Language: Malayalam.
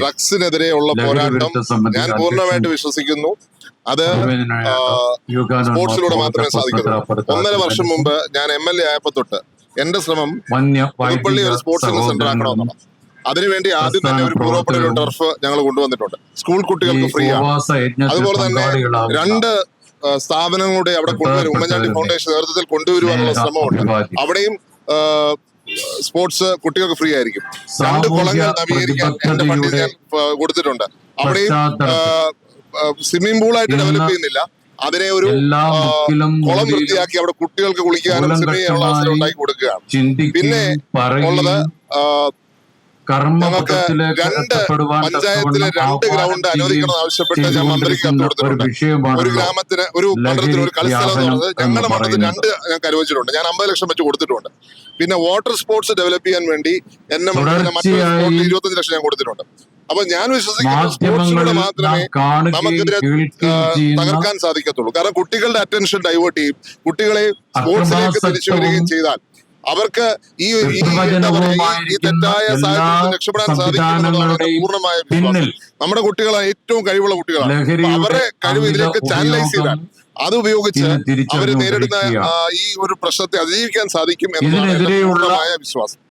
ഡ്രഗ്സിനെതിരെയുള്ള പോരാട്ടം ഞാൻ പൂർണമായിട്ട് വിശ്വസിക്കുന്നു. അത് സ്പോർട്സിലൂടെ മാത്രമേ സാധിക്കൂ ഒന്നര വർഷം മുമ്പ് ഞാൻ എം എൽ എ ആയപ്പോ തൊട്ട് എന്റെ ശ്രമം പുതുപ്പള്ളി ഒരു സ്പോർട്സ് സെന്റർ ആക്കണമെന്നാണ് അതിനുവേണ്ടി ആദ്യം തന്നെ ഒരു പൂർവപ്പള്ളി ടർഫ് ഞങ്ങൾ കൊണ്ടുവന്നിട്ടുണ്ട്. സ്കൂൾ കുട്ടികൾക്ക് ഫ്രീ ആണ് അതുപോലെ തന്നെ രണ്ട് സ്ഥാപനങ്ങളുടെ അവിടെ കൊണ്ടുവരും. ഉമ്മൻചാണ്ടി ഫൗണ്ടേഷൻ നേതൃത്വത്തിൽ കൊണ്ടുവരുവാനുള്ള ശ്രമമുണ്ട്. അവിടെയും സ്പോർട്സ് കുട്ടികൾക്ക് ഫ്രീ ആയിരിക്കും. രണ്ട് കുളങ്ങൾ നവീകരിക്കാൻ എന്റെ ഫണ്ടിൽ ഞാൻ കൊടുത്തിട്ടുണ്ട്. അവിടെയും സ്വിമ്മിംഗ് പൂളായിട്ട് ഡെവലപ്പ് ചെയ്യുന്നില്ല. അതിനെ ഒരു കുളം വൃത്തിയാക്കി അവിടെ കുട്ടികൾക്ക് കുളിക്കാനും സ്വിമ്മിംഗ് ചെയ്യാനുള്ള അവസരം ഉണ്ടാക്കി കൊടുക്കുകയാണ്. പിന്നെ ഉള്ളത് പഞ്ചായത്തിലെ രണ്ട് ഗ്രൗണ്ട് അനുവദിക്കണം ആവശ്യപ്പെട്ട് ഞാൻ മന്ത്രിക്ക് കത്ത് കൊടുത്തിട്ടുണ്ട് ഒരു ഗ്രാമത്തിന് ഒരു മണ്ഡലത്തിന് ഒരു കളിസ്ഥലം എന്ന് പറഞ്ഞത് ഞങ്ങളുടെ മണ്ഡലത്തിൽ രണ്ട് ഞാൻ അനുവദിച്ചിട്ടുണ്ട് ഞാൻ അമ്പത് ലക്ഷം വെച്ച് കൊടുത്തിട്ടുണ്ട്. പിന്നെ വാട്ടർ സ്പോർട്സ് ഡെവലപ്പ് ചെയ്യാൻ വേണ്ടി എന്നെ തുടർച്ചയായി ഇരുപത്തഞ്ച് ലക്ഷം ഞാൻ കൊടുത്തിട്ടുണ്ട്. അപ്പൊ ഞാൻ വിശ്വസിക്കുന്നു സ്പോർട്സിലൂടെ മാത്രമേ കാണുകയും നമുക്കിതിനെ തകർക്കാൻ സാധിക്കത്തുള്ളൂ. കാരണം കുട്ടികളുടെ അറ്റൻഷൻ ഡൈവേർട്ട് ചെയ്യും. കുട്ടികളെ സ്പോർട്സിലേക്ക് തിരിച്ചു വരികയും ചെയ്താൽ അവർക്ക് ഈ തെറ്റായ സാഹചര്യത്തിൽ രക്ഷപ്പെടാൻ സാധിക്കുമെന്നുള്ളതാണ് പൂർണമായ വിശ്വാസം. നമ്മുടെ കുട്ടികളാണ് ഏറ്റവും കഴിവുള്ള കുട്ടികളാണ്. അവരെ കഴിവ് ഇതിലേക്ക് ചാനലൈസ് ചെയ്താൽ അത് ഉപയോഗിച്ച് അവർ നേരിടുന്ന ഈ ഒരു പ്രശ്നത്തെ അതിജീവിക്കാൻ സാധിക്കും എന്നതാണ് പൂർണമായ വിശ്വാസം.